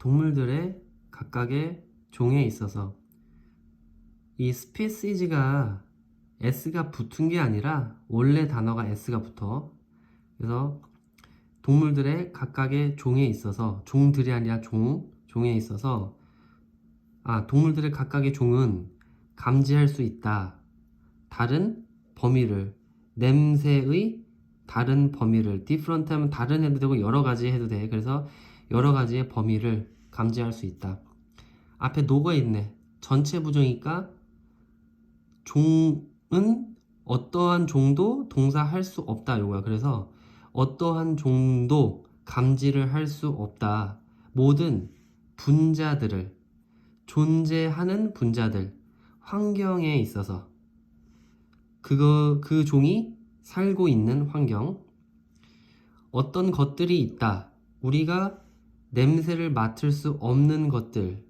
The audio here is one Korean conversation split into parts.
동물들의 각각의 종에 있어서 이 스피시즈가 s가 붙은 게 아니라 원래 단어가 s가 붙어. 그래서 동물들의 각각의 종에 있어서 종들이 아니라 종, 종에 있어서 아, 동물들의 각각의 종은 감지할 수 있다. 다른 범위를 냄새의 다른 범위를 different 하면 다른 해도 되고 여러 가지 해도 돼. 그래서 여러 가지의 범위를 감지할 수 있다. 앞에 노가 있네. 전체 부정이니까 종은 어떠한 종도 동사할 수 없다 요거야. 그래서 어떠한 종도 감지를 할 수 없다. 모든 분자들을 존재하는 분자들 환경에 있어서 그거 그 종이 살고 있는 환경 어떤 것들이 있다. 우리가 냄새를 맡을 수 없는 것들.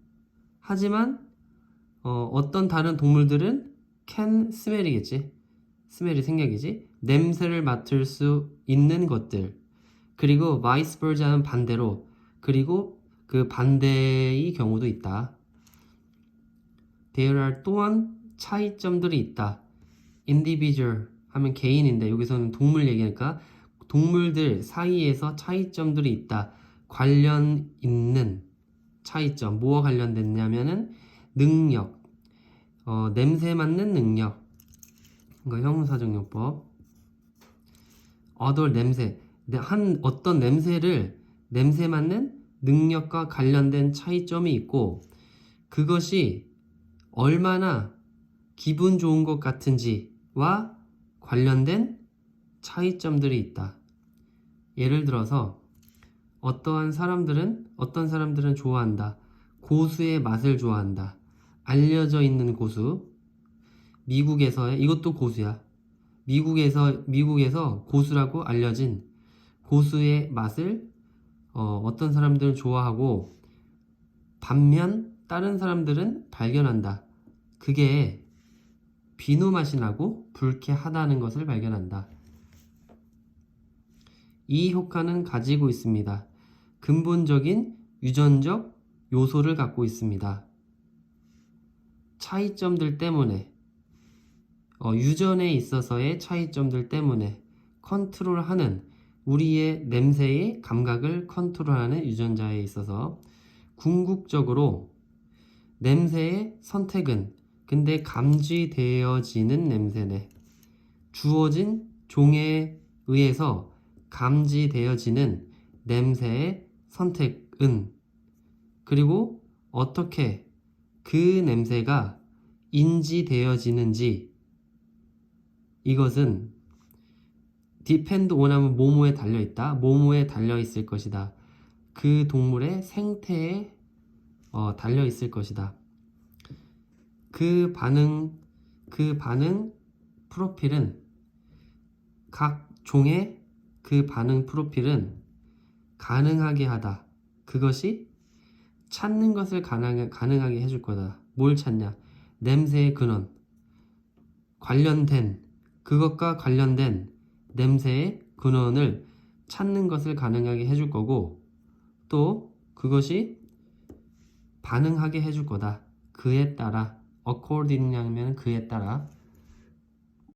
하지만 어, 어떤 다른 동물들은 can smell이겠지. 스멜이 생략이지. 냄새를 맡을 수 있는 것들. 그리고 vice versa는 반대로 그리고 그 반대의 경우도 있다. There are 또한 차이점들이 있다. individual 하면 개인인데 여기서는 동물 얘기니까 동물들 사이에서 차이점들이 있다. 관련 있는 차이점 뭐와 관련됐냐면은 능력 어, 냄새 맡는 능력. 이거 형사정용법. 어돌 냄새. 네, 한 어떤 냄새를 냄새 맡는 능력과 관련된 차이점이 있고 그것이 얼마나 기분 좋은 것 같은지와 관련된 차이점들이 있다. 예를 들어서 어떠한 사람들은 어떤 사람들은 좋아한다. 고수의 맛을 좋아한다. 알려져 있는 고수. 미국에서의 이것도 고수야. 미국에서 미국에서 고수라고 알려진 고수의 맛을 어, 어떤 사람들은 좋아하고 반면 다른 사람들은 발견한다. 그게 비누 맛이 나고 불쾌하다는 것을 발견한다. 이 효과는 가지고 있습니다. 근본적인 유전적 요소를 갖고 있습니다. 차이점들 때문에 어, 유전에 있어서의 차이점들 때문에 컨트롤하는 우리의 냄새의 감각을 컨트롤하는 유전자에 있어서 궁극적으로 냄새의 선택은 근데 감지되어지는 냄새네. 주어진 종에 의해서 감지되어지는 냄새의 선택은 그리고 어떻게 그 냄새가 인지되어지는지 이것은 depend on 하면 뭐뭐에 달려 있다. 뭐뭐에 달려 있을 것이다. 그 동물의 생태에 어, 달려 있을 것이다. 그 반응 그 반응 프로필은 각 종의 그 반응 프로필은 가능하게 하다. 그것이 찾는 것을 가능, 가능하게 해줄 거다. 뭘 찾냐? 냄새의 근원. 관련된, 그것과 관련된 냄새의 근원을 찾는 것을 가능하게 해줄 거고, 또 그것이 반응하게 해줄 거다. 그에 따라, according 하면 그에 따라,